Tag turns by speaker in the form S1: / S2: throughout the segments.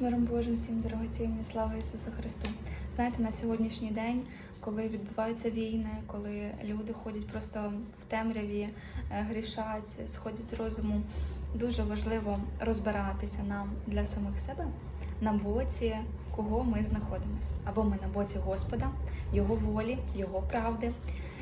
S1: Миром Божим всім дорогоцінні, слава Ісусу Христу. Знаєте, на сьогоднішній день, коли відбуваються війни, коли люди ходять просто в темряві, е, грішать, сходять з розуму, дуже важливо розбиратися нам для самих себе на боці, кого ми знаходимося. Або ми на боці Господа, Його волі, Його правди,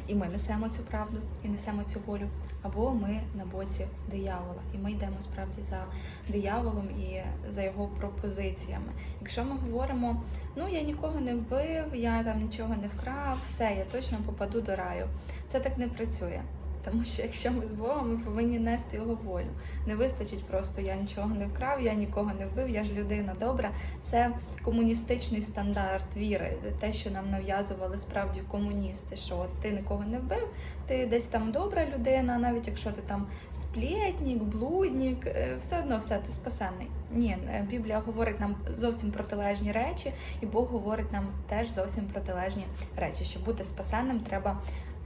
S1: і ми несемо цю правду і несемо цю волю, або ми на боці диявола, і ми йдемо справді за дияволом і за його пропозиціями. Якщо ми говоримо, ну я нікого не вбив, я там нічого не вкрав, все, я точно попаду до раю. Це так не працює. Тому що якщо ми з Богом, ми повинні нести його волю. Не вистачить просто я нічого не вкрав, я нікого не вбив, я ж людина добра. Це комуністичний стандарт віри, те, що нам нав'язували справді комуністи, що от ти нікого не вбив, ти десь там добра людина, навіть якщо ти там сплетник, блудник, е, все одно все ти спасенний. Ні, е, Біблія говорить нам зовсім протилежні речі, і Бог говорить нам теж зовсім протилежні речі. Щоб бути спасенним, треба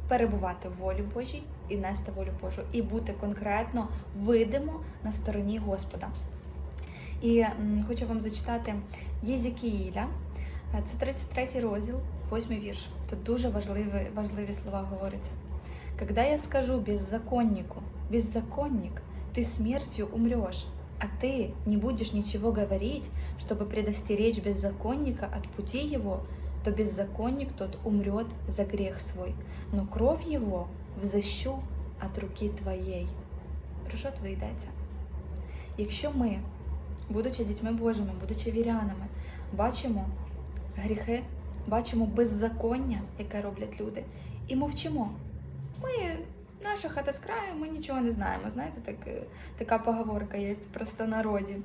S1: перебувати в волі Божій і нести волю Божу, і бути конкретно видимо на стороні Господа. І м, хочу вам зачитати Єзекіїля, Е, це 33 розділ, 8 вірш. Тут дуже важливі, важливі слова говоряться. Когда я скажу беззаконнику, беззаконник, ты смертью умрешь, а ты не будешь ничего говорить, чтобы предостеречь беззаконника от пути его, то беззаконник тот умрет за грех свой, но кровь его взыщу от руки твоєї. Про що туди йдеться? Якщо ми, будучи дітьми Божими, будучи вірянами, бачимо гріхи, бачимо беззаконня, яке роблять люди, і мовчимо. Ми, наша хата з краю, ми нічого не знаємо. Знаєте, так, е, така поговорка є в простонароді.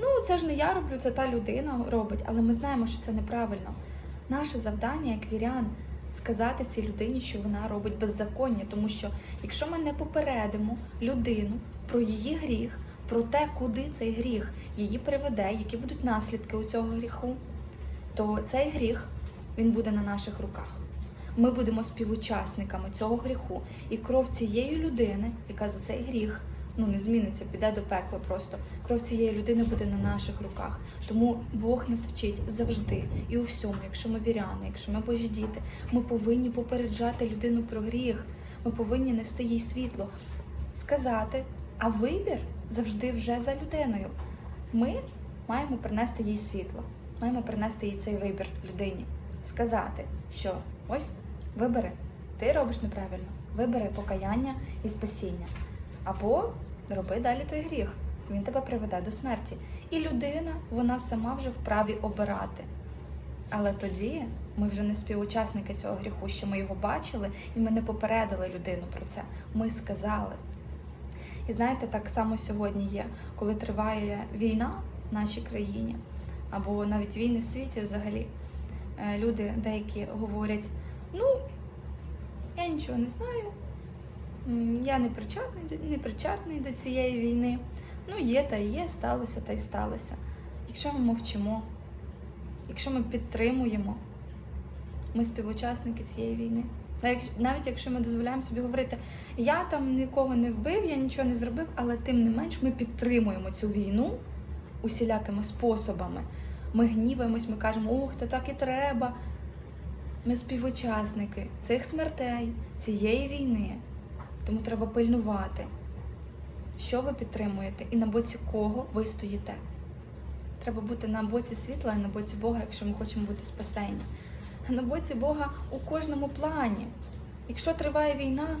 S1: Ну, це ж не я роблю, це та людина робить, але ми знаємо, що це неправильно. Наше завдання як вірян сказати цій людині, що вона робить беззаконня, тому що якщо ми не попередимо людину про її гріх, про те, куди цей гріх її приведе, які будуть наслідки у цього гріху, то цей гріх він буде на наших руках. Ми будемо співучасниками цього гріху, і кров цієї людини, яка за цей гріх ну не зміниться, піде до пекла просто. Кров цієї людини буде на наших руках. Тому Бог нас вчить завжди і у всьому, якщо ми віряни, якщо ми Божі діти, ми повинні попереджати людину про гріх. Ми повинні нести їй світло, сказати, а вибір завжди вже за людиною. Ми маємо принести їй світло, маємо принести їй цей вибір людині, сказати, що ось вибери, ти робиш неправильно, вибери покаяння і спасіння. Або роби далі той гріх. Він тебе приведе до смерті. І людина, вона сама вже вправі обирати. Але тоді ми вже не співучасники цього гріху, що ми його бачили, і ми не попередили людину про це. Ми сказали. І знаєте, так само сьогодні є, коли триває війна в нашій країні, або навіть війни в світі взагалі. е, Люди деякі говорять: ну, я нічого не знаю, Я не причетний, не причетний до цієї війни. Ну, є та є, сталося та й сталося. Якщо ми мовчимо, якщо ми підтримуємо, ми співучасники цієї війни. Навіть якщо ми дозволяємо собі говорити, я там нікого не вбив, я нічого не зробив, але тим не менш ми підтримуємо цю війну усілякими способами. Ми гніваємось, ми кажемо, ох, та так і треба. Ми співучасники цих смертей, цієї війни. Тому треба пильнувати, що ви підтримуєте і на боці кого ви стоїте. Треба бути на боці світла і на боці Бога, якщо ми хочемо бути спасені. На боці Бога у кожному плані. Якщо триває війна,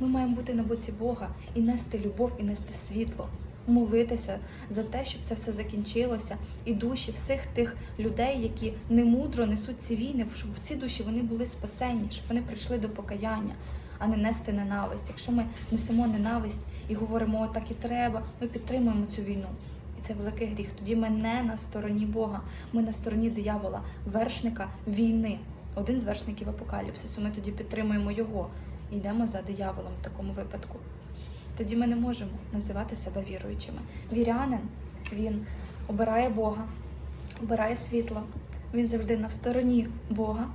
S1: ми маємо бути на боці Бога і нести любов, і нести світло, молитися за те, щоб це все закінчилося, і душі всіх тих людей, які немудро несуть ці війни, щоб в ці душі вони були спасені, щоб вони прийшли до покаяння а не нести ненависть. Якщо ми несемо ненависть і говоримо, о, так і треба, ми підтримуємо цю війну. І це великий гріх. Тоді ми не на стороні Бога, ми на стороні диявола, вершника війни. Один з вершників апокаліпсису. Ми тоді підтримуємо його і йдемо за дияволом в такому випадку. Тоді ми не можемо називати себе віруючими. Вірянин він обирає Бога, обирає світло. Він завжди на стороні Бога,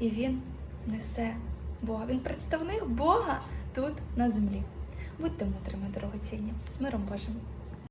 S1: і він несе Бога. Він представник Бога тут на землі. Будьте мудрими, дорогоцінні, з миром Божим.